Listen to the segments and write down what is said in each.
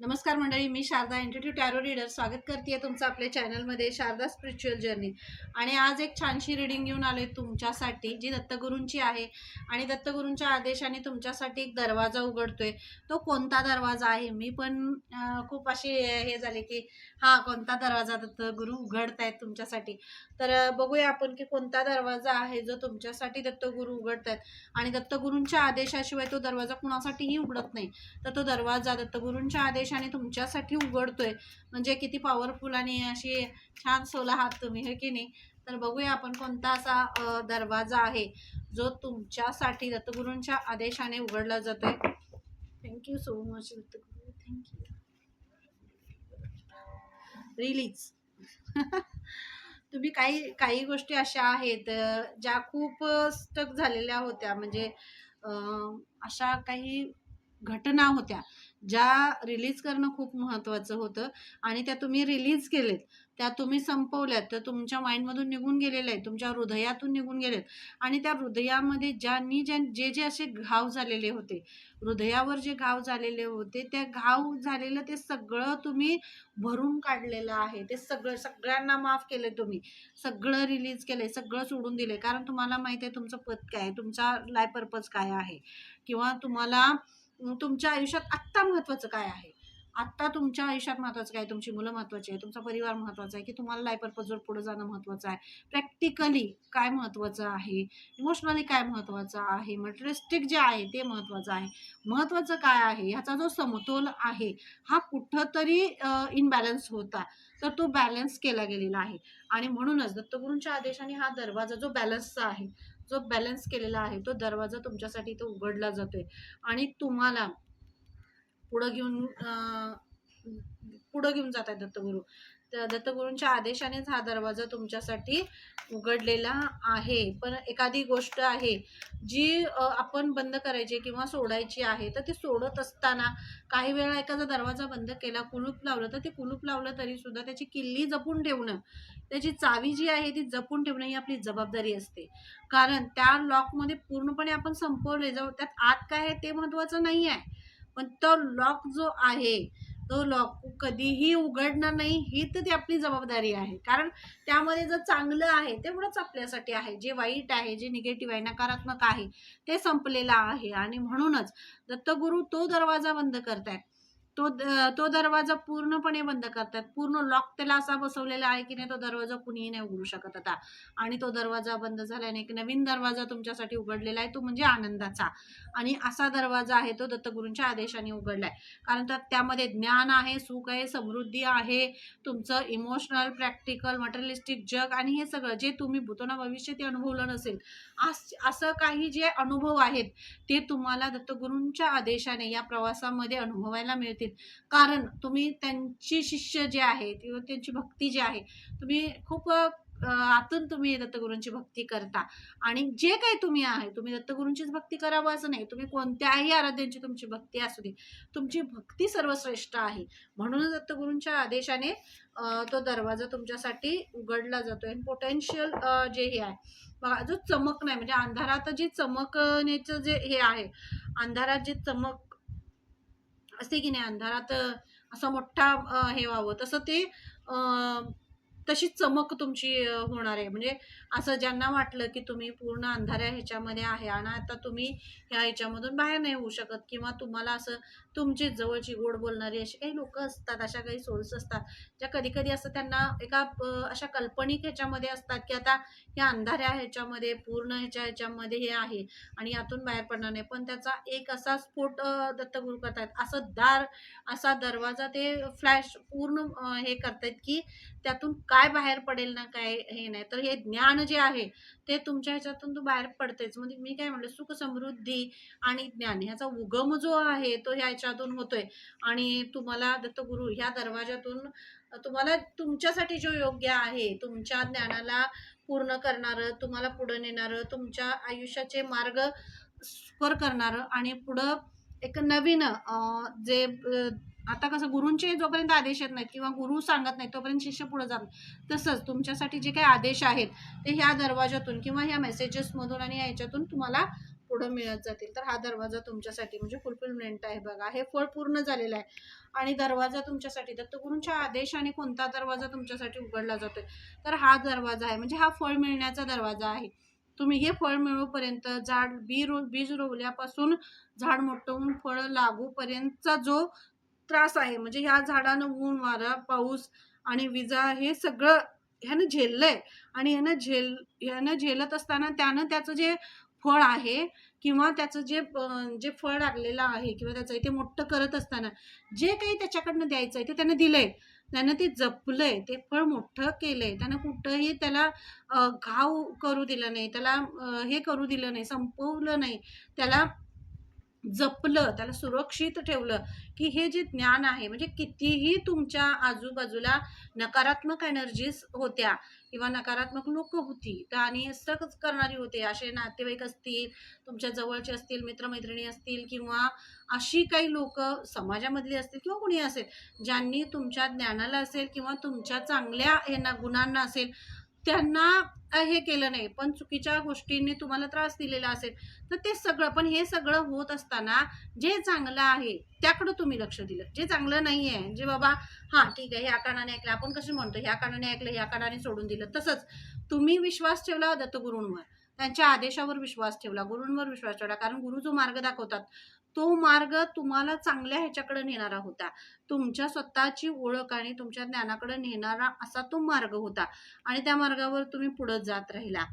नमस्कार मंडळी मी शारदा इंटरव्ह्यू टॅरो रीडर स्वागत करते तुमचं आपल्या चॅनलमध्ये शारदा स्पिरिच्युअल जर्नी आणि आज एक छानशी रिडिंग घेऊन आलोय तुमच्यासाठी जी दत्तगुरूंची आहे. आणि दत्तगुरूंच्या आदेशाने तुमच्यासाठी एक दरवाजा उघडतोय. तो कोणता दरवाजा आहे? मी पण खूप अशी हे झाले की हा कोणता दरवाजा दत्तगुरू आहेत तुमच्यासाठी? तर बघूया आपण की कोणता दरवाजा आहे जो तुमच्यासाठी दत्तगुरू आहेत आणि दत्तगुरूंच्या आदेशाशिवाय तो दरवाजा कुणासाठीही उघडत नाही. तर तो दरवाजा दत्तगुरूंच्या आदेश आदेशाने तुमच्यासाठी उघडतोय. म्हणजे किती पॉवरफुल आणि अशी छान सोला आहात तुम्ही हे की नाही? तर बघूया आपण कोणता असा दरवाजा आहे जो तुमच्यासाठी दत्तगुरूंच्या आदेशाने उघडला जातोय. Thank you so much Dattaguru. Thank you release तुम्ही काही काही गोष्टी अशा आहेत ज्या खूप स्टक झालेल्या होत्या. म्हणजे अशा काही घटना होत्या. ज्या रिलीज करणं खूप महत्त्वाचं होतं आणि त्या तुम्ही रिलीज केलेत त्या तुम्ही संपवल्यात तर तुमच्या माइंडमधून निघून गेलेल्या आहेत तुमच्या हृदयातून निघून गेलेत आणि त्या हृदयामध्ये ज्यांनी ज्या जे जे असे घाव झालेले होते हृदयावर जे घाव झालेले होते त्या घाव झालेलं ते सगळं तुम्ही भरून काढलेलं आहे. ते सगळं सगळ्यांना माफ केले तुम्ही. सगळं रिलीज केले सगळं सोडून दिले कारण तुम्हाला माहिती आहे तुमचं पद काय आहे? तुमचा लाय पर्पज काय आहे? किंवा तुम्हाला तुमच्या आयुष्यात आत्ता महत्त्वाचं काय आहे? आत्ता तुमच्या आयुष्यात महत्त्वाचं काय तुमची मुलं महत्त्वाची आहे तुमचा परिवार महत्त्वाचा आहे की तुम्हाला लाईफ पर्पजवर पुढे जाणं महत्त्वाचं आहे? प्रॅक्टिकली काय महत्त्वाचं आहे? इमोशनली काय महत्त्वाचं आहे? मटेरिस्टिक जे आहे ते महत्त्वाचं आहे. महत्त्वाचं काय आहे? ह्याचा जो समतोल आहे हा कुठंतरी इनबॅलन्स होता. तर तो बॅलन्स केला गेलेला आहे. आणि म्हणूनच दत्तगुरूंच्या आदेशाने हा दरवाजा जो बॅलन्सचा आहे जो बॅलन्स केलेला आहे तो दरवाजा तुमच्यासाठी तो उघडला जातोय. आणि तुम्हाला पुढं घेऊन पुढं घेऊन जात आहेत दत्तगुरू. तर दत्तगुरूंच्या आदेशानेच हा दरवाजा तुमच्यासाठी उघडलेला आहे. पण एखादी गोष्ट आहे जी आपण बंद करायची किंवा सोडायची आहे तर ती सोडत असताना काही वेळा एखादा दरवाजा बंद केला कुलूप लावलं तर ते कुलूप लावलं तरी सुद्धा त्याची किल्ली जपून ठेवणं त्याची चावी जी आहे ती जपून ठेवणं ही आपली जबाबदारी असते. कारण त्या लॉकमध्ये पूर्णपणे आपण संपवले जाऊ त्यात आत काय आहे ते महत्त्वाचं नाही आहे पण तो लॉक जो आहे तो लॉक कधीही उघडणार नाही ही तर ती आपली जबाबदारी आहे. कारण त्यामध्ये जर चांगलं आहे तेवढंच आपल्यासाठी आहे. जे वाईट आहे जे निगेटिव्ह आहे नकारात्मक आहे ते संपलेलं आहे. आणि म्हणूनच दत्तगुरू तो दरवाजा बंद करतायत. तो द- तो दरवाजा पूर्णपणे बंद करतात. पूर्ण लॉक त्याला असा बसवलेला आहे की नाही तो दरवाजा कुणीही नाही उघडू शकत आता. आणि तो दरवाजा बंद झाल्याने एक नवीन दरवाजा तुमच्यासाठी उघडलेला आहे तो म्हणजे आनंदाचा. आणि असा दरवाजा आहे तो दत्तगुरूंच्या आदेशाने उघडलाय. कारण त्यात त्यामध्ये ज्ञान आहे सुख आहे समृद्धी आहे तुमचं इमोशनल प्रॅक्टिकल मटेरियलिस्टिक जग आणि हे सगळं जे तुम्ही भूतोना भविष्यात अनुभवलं नसेल अस- असं काही जे अनुभव आहेत ते तुम्हाला दत्तगुरूंच्या आदेशाने या प्रवासामध्ये अनुभवायला मिळतील. कारण तुम्ही त्यांची शिष्य जे आहे किंवा त्यांची भक्ती जी आहे तुम्ही खूप आतून तुम्ही दत्तगुरूंची भक्ती करता. आणि जे काही तुम्ही आहे तुम्ही दत्तगुरूंचीच भक्ती करावं असं नाही. तुम्ही कोणत्याही आराध्यांची तुमची भक्ती असू दे. तुमची भक्ती सर्वश्रेष्ठ आहे. म्हणूनच दत्तगुरूंच्या आदेशाने तो दरवाजा तुमच्यासाठी उघडला जातो आणि पोटेन्शियल जे हे आहे बघा जो चमक नाही म्हणजे अंधारात जी चमकण्याचं जे हे आहे अंधारात जे चमक असते की नाही अंधारात असा मोठा हे व्हावं. तसं ते तशी चमक तुमची होणार आहे. म्हणजे असं ज्यांना वाटलं की तुम्ही पूर्ण अंधाऱ्या ह्याच्यामध्ये आहे आणि आता तुम्ही ह्या ह्याच्यामधून बाहेर नाही होऊ शकत किंवा तुम्हाला असं तुमची जवळची गोड बोलणारी अशी काही लोक असतात अशा काही सोल्स असतात ज्या कधी कधी असं त्यांना एका अशा काल्पनिक ह्याच्यामध्ये असतात की आता ह्या अंधाऱ्या ह्याच्यामध्ये पूर्ण ह्याच्या ह्याच्यामध्ये हे आहे आणि यातून बाहेर पडणार नाही. पण त्याचा एक असा स्फोट अ, दत्तगुरू करतायत असं दार असा दरवाजा ते फ्लॅश पूर्ण हे करतात की त्यातून काय बाहेर पडेल ना काय हे नाही. तर हे ज्ञान जे आहे ते तुमच्या ह्याच्यातून तो बाहेर पडतेच म्हणजे मी काय म्हणलं सुख समृद्धी आणि ज्ञान ह्याचा उगम जो आहे तो ह्या ह्याच्यातून होतोय. आणि तुम्हाला दत्तगुरु ह्या दरवाजातून तुम्हाला तुमच्यासाठी जो योग्य आहे तुमच्या ज्ञानाला पूर्ण करणारं तुम्हाला पुढं नेणारं तुमच्या आयुष्याचे मार्ग स्वर करणारं आणि पुढं एक नवीन जे आता कसं गुरूंचे जोपर्यंत आदेश येत नाहीत किंवा गुरु सांगत नाही तोपर्यंत शिष्य पुढे जात तसंच तुमच्यासाठी जे काही आदेश आहेत ते ह्या दरवाजातून किंवा ह्या मेसेजेसमधून आणि याच्यातून तुम्हाला पुढं मिळत जातील. तर हा दरवाजा तुमच्यासाठी म्हणजे फुलफिलमेंट आहे बघा. हे फळ पूर्ण झालेलं आहे. आणि दरवाजा तुमच्यासाठी दत्तगुरूंच्या आदेशाने कोणता दरवाजा तुमच्यासाठी उघडला जातोय? तर हा दरवाजा आहे. म्हणजे हा फळ मिळण्याचा दरवाजा आहे. तुम्ही हे फळ मिळूपर्यंत झाड बी रो बीज रोवल्यापासून झाड मोठं होऊन फळ लागूपर्यंतचा जो त्रास आहे. म्हणजे ह्या झाडानं ऊन वारा पाऊस आणि विजा हे सगळं ह्यानं झेललंय. आणि ह्यानं झेल ह्यानं झेलत असताना त्यानं त्याचं जे फळ आहे किंवा त्याचं जे जे फळ लागलेलं आहे किंवा त्याचं इथे मोठं करत असताना जे काही त्याच्याकडनं द्यायचं आहे ते त्यानं दिलंय. त्यानं ते जपलंय. ते फळ मोठं केलंय. त्यानं कुठंही त्याला घाव करू दिलं नाही. त्याला हे करू दिलं नाही. संपवलं नाही. त्याला जपलं त्याला सुरक्षित ठेवलं की हे जे ज्ञान आहे म्हणजे कितीही तुमच्या आजूबाजूला नकारात्मक एनर्जीज होत्या किंवा नकारात्मक लोक होती तर आणि स्टकच करणारी होते. असे नातेवाईक असतील तुमच्या जवळचे असतील मित्रमैत्रिणी असतील किंवा अशी काही लोक समाजामधली असतील किंवा कुणी असेल ज्यांनी तुमच्या ज्ञानाला असेल किंवा तुमच्या चांगल्या हे गुणांना असेल त्यांना हे केलं नाही. पण चुकीच्या गोष्टींनी तुम्हाला त्रास दिलेला असेल तर ते सगळं पण हे सगळं होत असताना जे चांगलं आहे त्याकडं तुम्ही लक्ष दिलं. जे चांगलं नाही आहे जे बाबा हां ठीक आहे ह्या कानाने ऐकलं आपण कसं म्हणतो ह्या कानाने ऐकलं ह्या कानाने सोडून दिलं. तसंच तुम्ही विश्वास ठेवला दत्तगुरूंवर त्यांच्या आदेशावर विश्वास ठेवला गुरूंवर विश्वास ठेवला कारण गुरु जो मार्ग दाखवतात तो मार्ग तुम्हाला चांगल्या ह्याच्याकडे नेणारा होता. तुमच्या स्वतःची ओळख आणि तुमच्या ज्ञानाकडे नेणारा असा तो मार्ग होता. आणि त्या मार्गावर तुम्ही पुढे जात राहिला.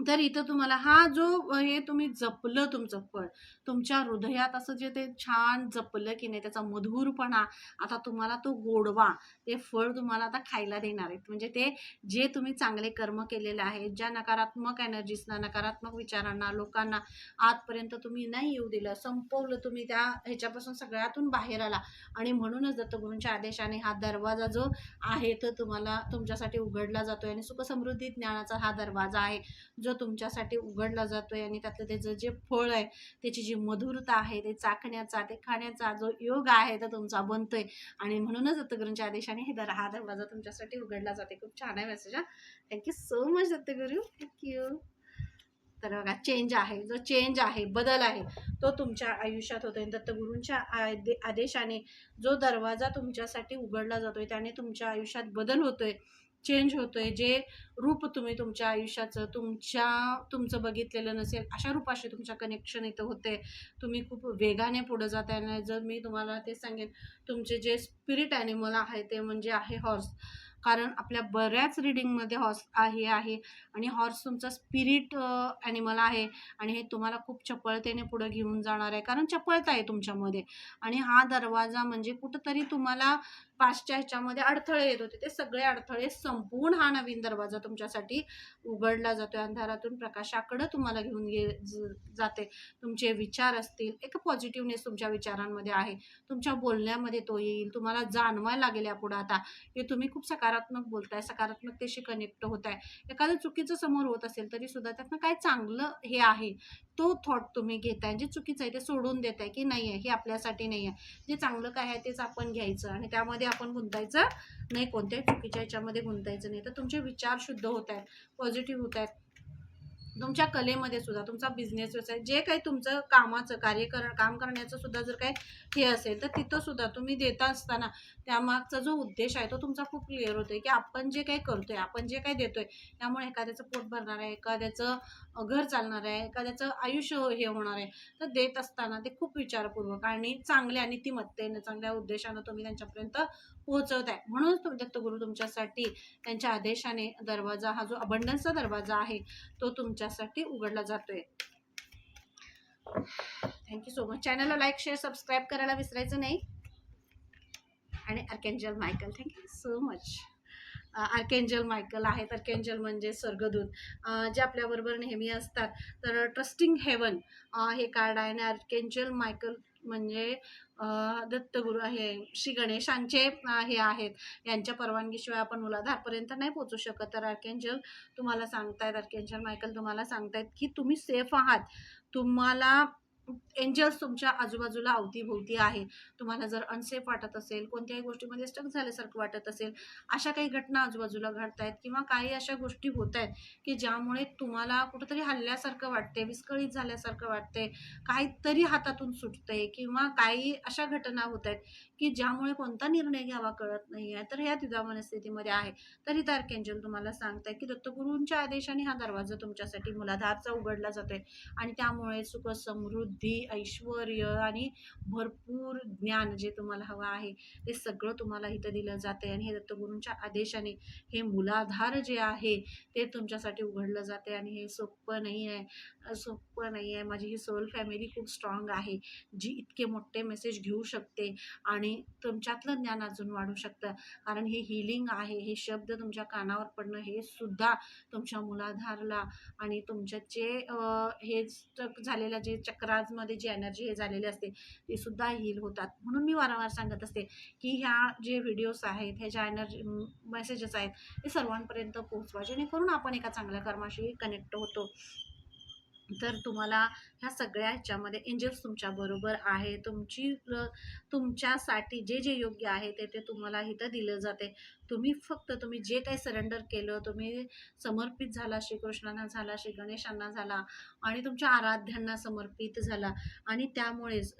तर इथं तुम्हाला हा जो हे तुम्ही जपलं तुमचं फळ तुमच्या हृदयात असं जे ते छान जपलं की नाही त्याचा मधुरपणा आता तुम्हाला तो गोडवा ते फळ तुम्हाला आता खायला देणार आहेत. म्हणजे ते जे तुम्ही चांगले कर्म केलेले आहेत ज्या नकारात्मक एनर्जीजना नकारात्मक विचारांना लोकांना आजपर्यंत तुम्ही नाही येऊ दिलं संपवलं तुम्ही त्या ह्याच्यापासून सगळ्यातून बाहेर आला. आणि म्हणूनच दत्तगुरूंच्या आदेशाने हा दरवाजा जो आहे तो तुम्हाला तुमच्यासाठी उघडला जातोय. आणि सुखसमृद्धी ज्ञानाचा हा दरवाजा आहे जो तुमच्यासाठी उघडला जातोय आणि त्यातलं त्याचं जे फळ आहे त्याची जी मधुरता आहे ते चाखण्याचा ते खाण्याचा जो योग आहे तो तुमचा बनतोय. आणि म्हणूनच दत्तगुरूंच्या आदेशाने हे दर हा दरवाजा तुमच्यासाठी उघडला जाते खूप छान आहे मेसेज हा. Thank you so much Dattaguru. Thank you तर बघा चेंज आहे. जो चेंज आहे बदल आहे तो तुमच्या आयुष्यात होतोय. दत्तगुरूंच्या आदे आदेशाने जो दरवाजा तुमच्यासाठी उघडला जातोय त्याने तुमच्या आयुष्यात बदल होतोय. चेंज होतोय जे रूप तुम्ही तुमच्या आयुष्याचं तुमच्या तुमचं बघितलेलं नसेल अशा रूपाशी तुमच्या कनेक्शन इथं होते. तुम्ही खूप वेगाने पुढे जात आहे जर मी तुम्हाला ते सांगेन तुमचे जे स्पिरिट ॲनिमल आहे ते म्हणजे आहे हॉर्स कारण आपल्या बऱ्याच रिडिंगमध्ये हॉर्स आहे आहे आणि हॉर्स तुमचा स्पिरिट ॲनिमल आहे आणि हे तुम्हाला खूप चपळतेने पुढं घेऊन जाणार आहे. कारण चपळता आहे तुमच्यामध्ये आणि हा दरवाजा म्हणजे कुठंतरी तुम्हाला पाचच्या ह्याच्यामध्ये अडथळे येत होते. ते सगळे अडथळे संपवून हा नवीन दरवाजा तुमच्यासाठी उघडला जातोय. अंधारातून प्रकाशाकडे तुम्हाला घेऊन ये ज- जाते. तुमचे विचार असतील. एक पॉझिटिव्हनेस तुमच्या विचारांमध्ये आहे. तुमच्या बोलण्यामध्ये तो येईल. तुम्हाला जाणवायला लागेल यापुढे आता. की तुम्ही खूप सकारात्मक बोलताय. सकारात्मकतेशी कनेक्ट होत आहे एखादं चुकीचं समोर होत असेल तरी सुद्धा त्यातनं काय चांगलं हे आहे? तो थॉट तुम्ही घेताय जे चुकीचं आहे ते सोडून देताय की नाही आहे हे आपल्यासाठी नाही आहे जे चांगलं काय आहे तेच आपण घ्यायचं आणि त्यामध्ये आपण गुंतायचं नाही कोणत्याही चुकीच्या याच्यामध्ये गुंतायचं नाही. तर तुमचे विचार शुद्ध होत आहेत पॉझिटिव्ह होत आहेत तुमच्या कलेमध्ये सुद्धा तुमचा बिझनेस व्यवसाय जे काही तुमचं कामाचं कार्य कर काम करण्याचं सुद्धा जर काही हे असेल तर तिथं सुद्धा तुम्ही देता असताना त्यामागचा जो उद्देश आहे तो तुमचा खूप क्लिअर होतोय की आपण जे काही करतोय आपण जे काही देतोय त्यामुळे एखाद्याचं पोट भरणार आहे एखाद्याचं घर चालणार आहे का त्याचं आयुष्य हे होणार आहे तर देत असताना ते खूप विचारपूर्वक आणि चांगल्या नीतिमत्तेने चांगल्या उद्देशानं तुम्ही त्यांच्यापर्यंत पोहोचवत आहे. म्हणून तुम्ही दत्तगुरू तुमच्यासाठी त्यांच्या आदेशाने दरवाजा हा जो अबंडन्सचा दरवाजा आहे तो तुमच्यासाठी उघडला जातोय. थँक्यू सो मच चॅनलला लाईक शेअर सबस्क्राईब करायला विसरायचं नाही. आणि archangel Michael thank you so much archangel Michael आहेत. अर्केंजल म्हणजे स्वर्गदूत जे आपल्याबरोबर नेहमी असतात. तर ट्रस्टिंग हेवन हे कार्ड आहे. आणि अर्केंजल मायकल म्हणजे दत्तगुरू आहे. श्री गणेशांचे हे आहेत. यांच्या परवानगीशिवाय आपण मुलाधारपर्यंत नाही पोचू शकत. तर अर्केंजल तुम्हाला सांगतायत अर्केंजल मायकल तुम्हाला सांगतायत की तुम्ही सेफ आहात. तुम्हाला एंजल्स तुमच्या आजूबाजूला अवतीभोवती आहे. तुम्हाला जर अनसेफ वाटत असेल कोणत्याही गोष्टीमध्ये स्टक झाल्यासारखं वाटत असेल अशा काही घटना आजूबाजूला घडत आहेत किंवा काही अशा गोष्टी होत आहेत की ज्यामुळे तुम्हाला कुठंतरी हल्ल्यासारखं वाटते विस्कळीत झाल्यासारखं वाटते काहीतरी हातातून सुटते किंवा काही अशा घटना होत आहेत की ज्यामुळे कोणता निर्णय घ्यावा कळत नाही आहे तर ह्या द्विधा मनस्थितीमध्ये आहे. तरी तारकेंजल तुम्हाला सांगताय की दत्तगुरूंच्या आदेशाने हा दरवाजा तुमच्यासाठी मुलाधारचा उघडला जातोय आणि त्यामुळे सुख समृद्ध ऐश्वर आणि भरपूर ज्ञान जे तुम्हाला हवं आहे ते सगळं तुम्हाला इथं दिलं जाते आणि हे दत्तगुरूंच्या आदेशाने हे मुलाधार जे आहे ते तुमच्यासाठी उघडलं जाते आणि हे सोपं नाही आहे. सोपं नाही आहे. माझी ही सोल फॅमिली खूप स्ट्रॉंग आहे. जी इतके मोठे मेसेज घेऊ शकते आणि तुमच्यातलं ज्ञान अजून वाढू शकतं. कारण हे हिलिंग आहे. हे शब्द तुमच्या कानावर पडणं हे सुद्धा तुमच्या मुलाधारला आणि तुमच्या जे हे स्टक झालेल्या जे चक्राजमध्ये जी एनर्जी हे झालेली असते ती सुद्धा हील होतात. म्हणून मी वारंवार सांगत असते की ह्या जे व्हिडिओज आहेत ह्या ज्या एनर्जी मेसेजेस आहेत ते सर्वांपर्यंत पोहोचवा. जेणेकरून आपण एका चांगल्या कर्माशी कनेक्ट होतो. तर तुम्हाला ह्या सगळ्या ह्याच्यामध्ये एंजल्स तुमच्याबरोबर आहे. तुमची तुमच्यासाठी जे जे योग्य आहे ते ते तुम्हाला इथं दिलं जाते. तुम्ही फक्त तुम्ही जे काही सरेंडर केलं तुम्ही समर्पित झाला श्रीकृष्णांना झाला श्री गणेशांना झाला आणि तुमच्या आराध्यांना समर्पित झाला आणि त्यामुळेच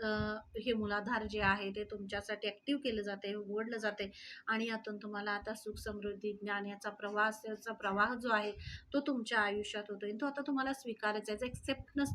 हे मुलाधार जे आहे ते तुमच्यासाठी ॲक्टिव्ह केलं जाते उघडलं जाते आणि यातून तुम्हाला आता सुख समृद्धी ज्ञान याचा प्रवास याचा प्रवाह जो आहे तो तुमच्या आयुष्यात होतो. तो आता तुम्हाला स्वीकारायचा आहे. एक्सेप्टनस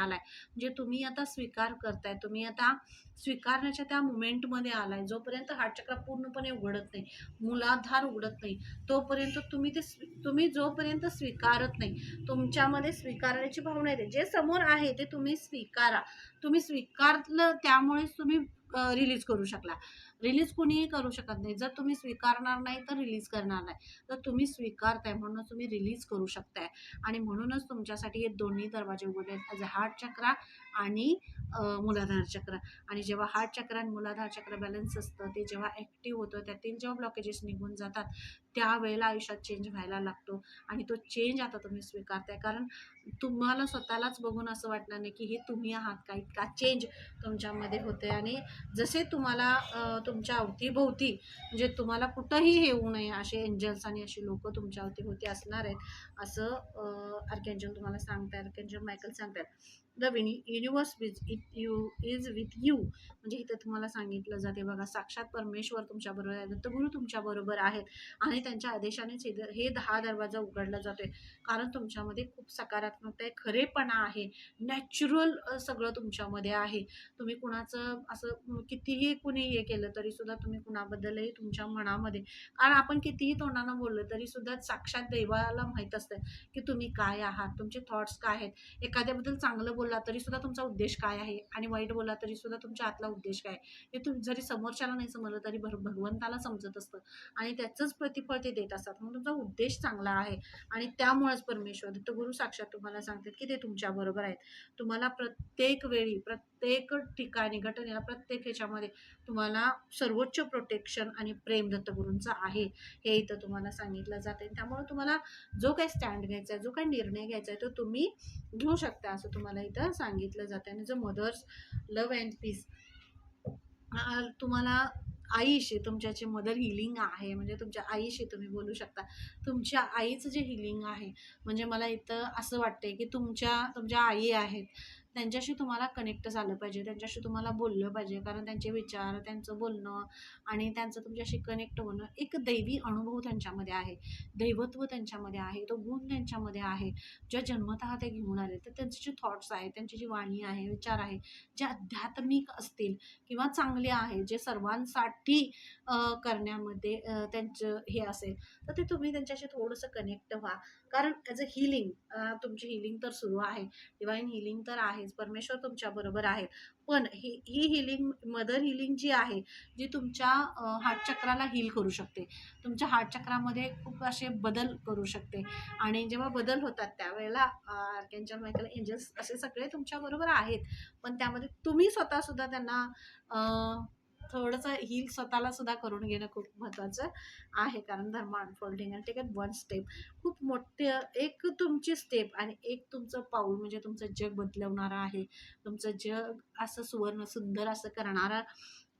आलाय. म्हणजे तुम्ही आता स्वीकार करताय तुम्ही आता स्वीकारण्याच्या त्या मुमेंटमध्ये आलाय जोपर्यंत हाटचक्र पूर्णपणे उघडत नाही मुलाधार उघडत नाही तोपर्यंत तुम्ही ते स्वी- तुम्ही जोपर्यंत स्वीकारत नाही तुमच्यामध्ये स्वीकारण्याची भावना येते. जे समोर आहे ते तुम्ही स्वीकारा. तुम्ही स्वीकारलं त्यामुळेच तुम्ही रिलीज करू शकला. रिलीज कुणीही करू शकत नाही. जर तुम्ही स्वीकारणार नाही तर रिलीज करणार नाही. तर तुम्ही स्वीकारताय म्हणूनच तुम्ही रिलीज करू शकताय. आणि म्हणूनच तुमच्यासाठी हे दोन्ही दरवाजे उघडले आहेत. हार्ट चक्रा आणि मुलाधार चक्र. आणि जेव्हा हार्ट चक्र आणि मुलाधार चक्र बॅलन्स असतं ते जेव्हा ॲक्टिव्ह होतं त्यातील जेव्हा ब्लॉकेजेस निघून जातात त्यावेळेला आयुष्यात चेंज व्हायला लागतो. आणि तो चेंज आता तुम्ही स्वीकारताय. कारण तुम्हाला स्वतःलाच बघून असं वाटणार नाही की हे तुम्ही आहात का? इतका चेंज तुमच्यामध्ये होते आणि जसे तुम्हाला तुमच्या अवतीभोवती म्हणजे तुम्हाला कुठंही हे होऊ नये असे एंजल्स आणि अशी लोक तुमच्या अवतीभोवती असणार आहेत असं अर्केंजल तुम्हाला सांगतात अर्केंजल मायकल सांगतात divine universe which it you is with you म्हणजे इथं तुम्हाला सांगितलं जाते बघा साक्षात परमेश्वर तुमच्याबरोबर आहे दत्तगुरू तुमच्याबरोबर आहेत आणि त्यांच्या आदेशानेच हे हे दहा दरवाजा उघडला जातोय. कारण तुमच्यामध्ये खूप सकारात्मकता आहे खरेपणा आहे नॅचरल सगळं तुमच्यामध्ये आहे. तुम्ही कुणाचं असं कितीही कुणी हे केलं तरी सुद्धा तुम्ही कुणाबद्दलही तुमच्या मनामध्ये कारण आपण कितीही तोंडानं बोललं तरी सुद्धा साक्षात देवाला माहीत असतं की तुम्ही काय आहात तुमचे थॉट्स काय आहेत. एखाद्याबद्दल चांगलं बोलला तरी सुद्धा तुमचा उद्देश काय आहे? आणि वाईट बोलला तरी सुद्धा तुमच्या आतला उद्देश काय आहे? हे तुम्ही जरी समोरच्याला नाही समजलं तरी भर भगवंताला समजत असतं. आणि त्याचंच प्रतिफळ ते देत असतात. म्हणून तुमचा उद्देश चांगला आहे. आणि त्यामुळेच परमेश्वर गुरु साक्षात तुम्हाला सांगतात की ते तुमच्या बरोबर आहेत. तुम्हाला प्रत्येक वेळी प्रत्येक ठिकाणी घटनेला प्रत्येक ह्याच्यामध्ये तुम्हाला सर्वोच्च प्रोटेक्शन आणि प्रेम दत्तगुरूंचं आहे. हे इथं तुम्हाला सांगितलं जाते त्यामुळे तुम्हाला जो काही स्टँड घ्यायचा आहे जो काही निर्णय घ्यायचा आहे तो तुम्ही घेऊ शकता असं तुम्हाला इथं सांगितलं जातं. आणि जो मदर्स लव अँड पीस तुम्हाला आईशी तुमच्याचे मदर हिलिंग आहे म्हणजे तुमच्या आईशी तुम्ही बोलू शकता. तुमच्या आईचं जे हिलिंग आहे म्हणजे मला इथं असं वाटते की तुमच्या तुमच्या आई आहेत. त्यांच्याशी तुम्हाला कनेक्ट झालं पाहिजे त्यांच्याशी तुम्हाला बोललं पाहिजे कारण त्यांचे विचार त्यांचं बोलणं आणि त्यांचं तुमच्याशी कनेक्ट होणं एक दैवी अनुभव त्यांच्यामध्ये आहे. दैवत्व त्यांच्यामध्ये आहे तो गुण त्यांच्यामध्ये आहे. ज्या जन्मतः ते घेऊन आले. तर त्यांचे जे थॉट्स आहेत त्यांची जी वाणी आहे विचार आहे जे आध्यात्मिक असतील किंवा चांगले आहे जे सर्वांसाठी करण्यामध्ये त्यांचं हे असेल तर ते तुम्ही त्यांच्याशी थोडंसं कनेक्ट व्हा. कारण ॲज अ हिलिंग तुमची हिलिंग तर सुरू आहे. डिवाईन हिलिंग तर आहेच. परमेश्वर तुमच्याबरोबर आहे. पण ही ही हिलिंग मदर हिलिंग जी आहे जी तुमच्या हार्ट चक्राला हील करू शकते. तुमच्या हार्ट चक्रामध्ये खूप असे बदल करू शकते. आणि जेव्हा बदल होतात त्यावेळेला आर्केंजल मायकल एंजल्स असे सगळे तुमच्याबरोबर आहेत. पण त्यामध्ये तुम्ही स्वतः सुद्धा त्यांना थोडंसं हील स्वतःला सुद्धा करून घेणं खूप महत्त्वाचं आहे कारण धर्म अनफोल्डिंग आणि टेकन वन स्टेप खूप मोठे एक तुमची स्टेप आणि एक तुमचं पाऊल म्हणजे तुमचं जग बदलवणारं आहे. तुमचं जग असं सुवर्ण सुंदर असं करणारा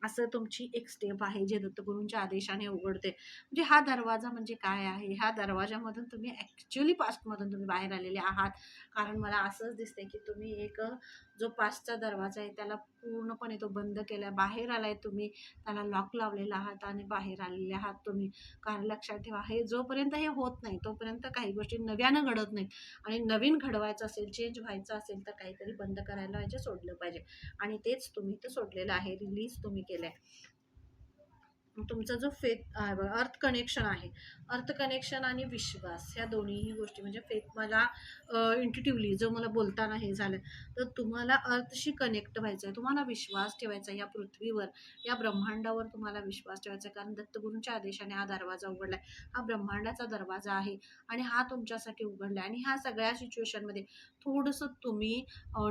असं तुमची एक स्टेप आहे जे दत्तगुरूंच्या आदेशाने उघडते. म्हणजे हा दरवाजा म्हणजे काय आहे? ह्या दरवाजामधून तुम्ही ॲक्च्युली पास्टमधून तुम्ही बाहेर आलेले आहात. कारण मला असंच दिसते की तुम्ही एक जो पाचचा दरवाजा आहे त्याला पूर्णपणे तो बंद केला. बाहेर आलाय तुम्ही त्याला लॉक लावलेला आहात आणि बाहेर आलेले आहात तुम्ही. कारण लक्षात ठेवा हे जोपर्यंत हे होत नाही तोपर्यंत काही गोष्टी नव्यानं घडत नाहीत. आणि नवीन घडवायचं असेल चेंज व्हायचं असेल तर काहीतरी बंद करायला पाहिजे सोडलं पाहिजे. आणि तेच तुम्ही तर सोडलेलं आहे रिलीज तुम्ही केलं आहे तुमचा जो फेथ आहे बघा अर्थ कनेक्शन आहे. अर्थ कनेक्शन आणि विश्वास ह्या दोन्हीही गोष्टी म्हणजे फेथ मला इंटिटिव्हली जो मला बोलताना हे झालं तर तुम्हाला अर्थशी कनेक्ट व्हायचं आहे तुम्हाला विश्वास ठेवायचा आहे या पृथ्वीवर या ब्रह्मांडावर तुम्हाला विश्वास ठेवायचा आहे. कारण दत्तगुरूंच्या आदेशाने हा दरवाजा उघडला आहे. हा ब्रह्मांडाचा दरवाजा आहे आणि हा तुमच्यासाठी उघडला आहे. आणि ह्या सगळ्या सिच्युएशनमध्ये थोडंसं तुम्ही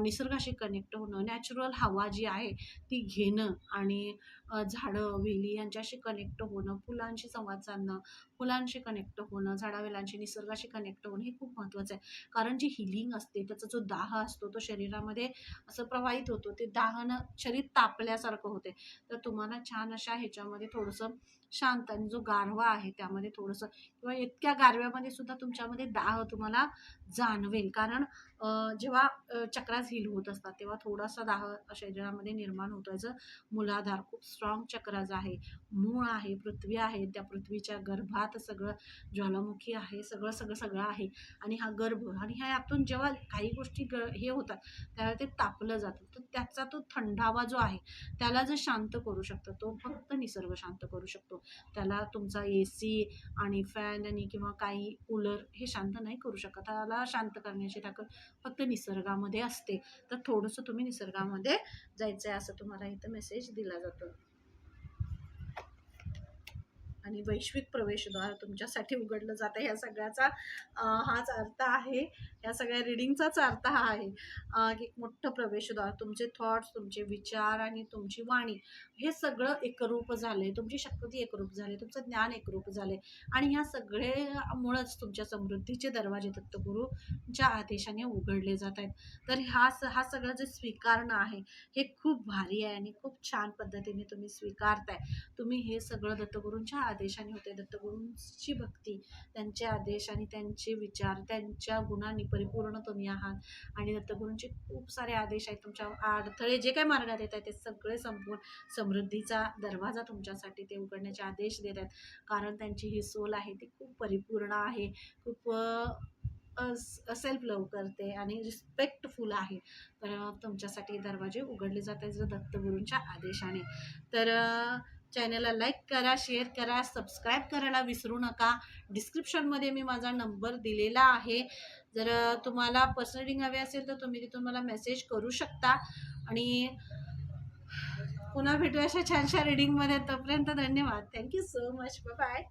निसर्गाशी कनेक्ट होणं नॅचरल हवा जी आहे ती घेणं आणि झाडं वेली यांच्याशी कनेक्ट होणं फुलांशी संवाद साधणं फुलांशी कनेक्ट होणं झाडावेलांशी निसर्गाशी कनेक्ट होणं हे खूप महत्त्वाचं आहे. कारण जी हिलिंग असते त्याचा जो दाह असतो तो शरीरामध्ये असं प्रवाहित होतो ते दाहनं शरीर तापल्यासारखं होते. तर तुम्हाला छान अशा ह्याच्यामध्ये थोडंसं शांत आणि जो गारवा आहे त्यामध्ये थोडंसं किंवा इतक्या गारव्यामध्ये सुद्धा तुमच्यामध्ये दाह तुम्हाला जाणवेल. कारण जेव्हा चक्रास हिल होत असतात तेव्हा थोडासा दाह शरीरामध्ये निर्माण होतो याचं मूलाधार खूप स्ट्रॉंग चक्राज आहे. मूळ आहे पृथ्वी आहे त्या पृथ्वीच्या गर्भात सगळं ज्वालामुखी आहे सगळं सगळं सगळं आहे आणि हा गर्भ आणि ह्या यातून जेव्हा काही गोष्टी ग हे होतात त्यावेळेला ते तापलं जातं. तर त्याचा तो थंडावा जो आहे त्याला जर शांत करू शकतो तो फक्त निसर्ग शांत करू शकतो. त्याला तुमचा ए सी आणि फॅन आणि किंवा काही कूलर हे शांत नाही करू शकत. त्याला शांत करण्याची ताकद फक्त निसर्गामध्ये असते. तर थोडंसं तुम्ही निसर्गामध्ये जायचं आहे असं तुम्हाला इथं मेसेज दिला जातो. आणि वैश्विक प्रवेशद्वार तुमच्यासाठी उघडलं जातं. ह्या सगळ्याचा हाच अर्थ आहे. या सगळ्या रिडिंगचाच अर्थ हा आहे. एक मोठं प्रवेशद्वार तुमचे थॉट्स तुमचे विचार आणि तुमची वाणी हे सगळं एकरूप झाले तुमची शक्ती एकरूप झाले तुमचं ज्ञान एकरूप झाले आणि ह्या सगळ्यामुळंच तुमच्या समृद्धीचे दरवाजे दत्तगुरूच्या आदेशाने उघडले जात आहेत. तर हा स हा सगळं जे स्वीकारणं आहे हे खूप भारी आहे आणि खूप छान पद्धतीने तुम्ही स्वीकारताय. तुम्ही हे सगळं दत्तगुरूंच्या आदेशाने होते. दत्तगुरूंची भक्ती त्यांचे आदेश आणि त्यांचे विचार त्यांच्या गुणांनी परिपूर्ण तुम्ही आहात. आणि दत्तगुरूंचे खूप सारे आदेश आहेत. तुमच्या अडथळे जे काही मार्गात येत आहेत ते सगळे संपूर्ण समृद्धीचा दरवाजा तुमच्यासाठी ते उघडण्याचे आदेश देत आहेत. कारण त्यांची ही सोल आहे ती खूप परिपूर्ण आहे. खूप सेल्फ लव करते आणि रिस्पेक्टफुल आहे. तर तुमच्यासाठी हे दरवाजे उघडले जात आहेत दत्तगुरूंच्या आदेशाने. तर चॅनलला लाईक करा शेअर करा सबस्क्राईब करायला विसरू नका. डिस्क्रिप्शनमध्ये मी माझा नंबर दिलेला आहे. जर तुम्हाला पर्सनल रिडिंग हवे असेल तर तुम्ही तिथून मला मेसेज करू शकता. आणि पुन्हा भेटू अशा छानशा रिडिंगमध्ये तोपर्यंत धन्यवाद. Thank you so much bye